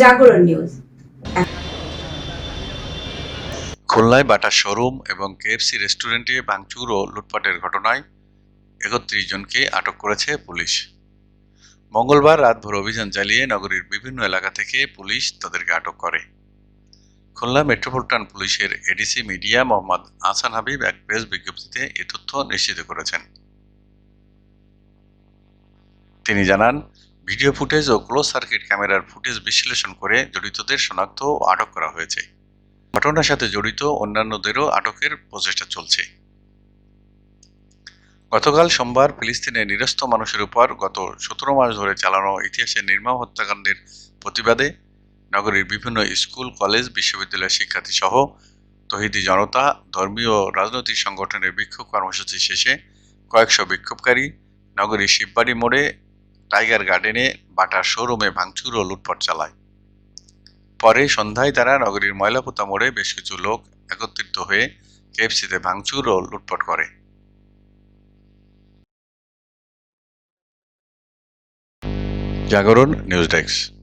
জাগরণ নিউজ। খুলনায় butter showroom এবং কেএফসি রেস্টুরেন্টে ভাঙচুর ও লুটপাটের ঘটনায় একত্রিশ জনকে আটক করেছে পুলিশ। মঙ্গলবার রাতভর অভিযান চালিয়ে নগরীর বিভিন্ন এলাকা থেকে পুলিশ তাদেরকে আটক করে। খুলনা মেট্রোপলিটন পুলিশের এডিসি মিডিয়া মোহাম্মদ আসান হাবিব এক প্রেস বিজ্ঞপ্তিতে এ তথ্য নিশ্চিত করেছেন। তিনি জানান ভিডিও ফুটেজ ও ক্লোজ সার্কিট ক্যামেরার ফুটেজ বিশ্লেষণ করে জড়িতদের শনাক্ত ও আটক করা হয়েছে। ঘটনার সাথে জড়িত অন্যান্যদেরও আটকের প্রচেষ্টা চলছে। গতকাল সোমবার ফিলিস্তিনে নিরস্ত মানুষের উপর গত সতেরো মাস ধরে চালানো ইতিহাসের নির্মম হত্যাকাণ্ডের প্রতিবাদে নগরীর বিভিন্ন স্কুল, কলেজ, বিশ্ববিদ্যালয়ের শিক্ষার্থী সহ তহিদি জনতা, ধর্মীয় রাজনৈতিক সংগঠনের বিক্ষোভ কর্মসূচি শেষে কয়েকশো বিক্ষোভকারী নগরীর শিববাড়ি মোড়ে টাইগার গার্ডেনে বাটার শোরুমে ভাঙচুর ও লুটপাট চালায়। পরে সন্ধ্যায় তারা নগরীর ময়লাপোতা মোড়ে বেশ কিছু লোক একত্রিত হয়ে কেএফসিতে ভাঙচুর ও লুটপাট করে। জাগরণ নিউজ ডেস্ক।